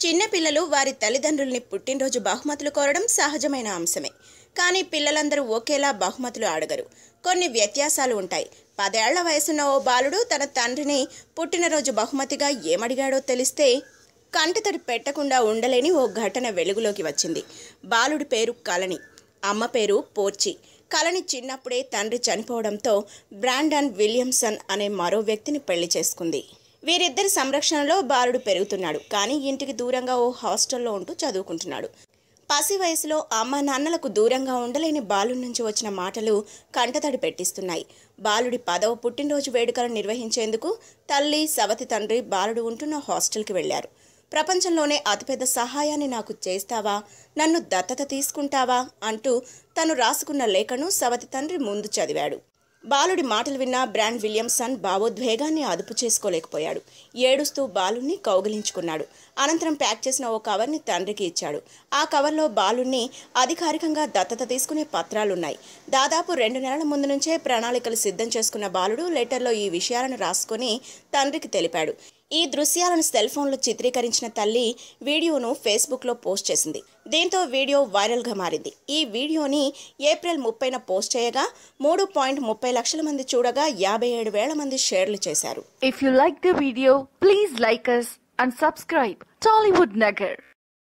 చిన్నపిల్లలు వారి తల్లిదండ్రుల్ని పుట్టినరోజు బహుమతులు కోరడం సహజమైన అంశమే. కానీ పిల్లలందరూ ఒకేలా బహుమతులు అడగరు. కొన్ని వ్యత్యాసాలు ఉంటాయి. పదేళ్ళ వయసున్న ఓ బాలుడు తన తండ్రిని పుట్టినరోజు బహుమతిగా ఏమడిగాడో తెలిస్తే కంటితడి పెట్టకుండా ఉండలేని ఓ ఘటన వెలుగులోకి వచ్చింది. బాలుడి పేరు కలని అమ్మ పేరు పోర్చి. కలని చిన్నప్పుడే తండ్రి చనిపోవడంతో బ్రాండన్ విలియమ్సన్ అనే మరో వ్యక్తిని పెళ్ళి చేసుకుంది. వీరిద్దరి సంరక్షణలో బాలుడు పెరుగుతున్నాడు కానీ ఇంటికి దూరంగా ఓ హాస్టల్లో ఉంటూ చదువుకుంటున్నాడు. పసి వయసులో అమ్మ నాన్నలకు దూరంగా ఉండలేని బాలుడి నుంచి వచ్చిన మాటలు కంటతడి పెట్టిస్తున్నాయి. బాలుడి పదవ పుట్టినరోజు వేడుకలను నిర్వహించేందుకు తల్లి సవతి తండ్రి బాలుడు ఉంటున్న హాస్టల్కి వెళ్ళారు ప్రపంచంలోనే అతిపెద్ద సహాయాన్ని నాకు చేస్తావా? నన్ను దత్తత తీసుకుంటావా? అంటూ తను రాసుకున్న లేఖను సవతి తండ్రి ముందు చదివాడు. బాలుడి మాటలు విన్న బ్రాండ్ విలియమ్సన్ భావోద్వేగాన్ని అదుపు చేసుకోలేకపోయాడు. ఏడుస్తూ బాలుణ్ణి కౌగిలించుకున్నాడు. అనంతరం ప్యాక్ చేసిన ఓ కవర్ని తండ్రికి ఇచ్చాడు. ఆ కవర్లో బాలుణ్ణి అధికారికంగా దత్తత తీసుకునే పత్రాలున్నాయి. దాదాపు రెండు నెలల ముందు నుంచే ప్రణాళికలు సిద్ధం చేసుకున్న బాలుడు లెటర్లో ఈ విషయాలను రాసుకొని తండ్రికి తెలిపాడు. ఈ దృశ్యాలను సెల్ ఫోన్లో చిత్రీకరించిన తల్లి వీడియోను ఫేస్బుక్లో పోస్ట్ చేసింది. దీంతో వీడియో వైరల్గా మారింది. ఈ వీడియోని ఏప్రిల్ ముప్పైన పోస్ట్ చేయగా మూడు పాయింట్ ముప్పై లక్షల మంది చూడగా యాభై ఏడు వేల మంది షేర్లు చేశారు. If you like the video please like us and subscribe Tollywood Nagar.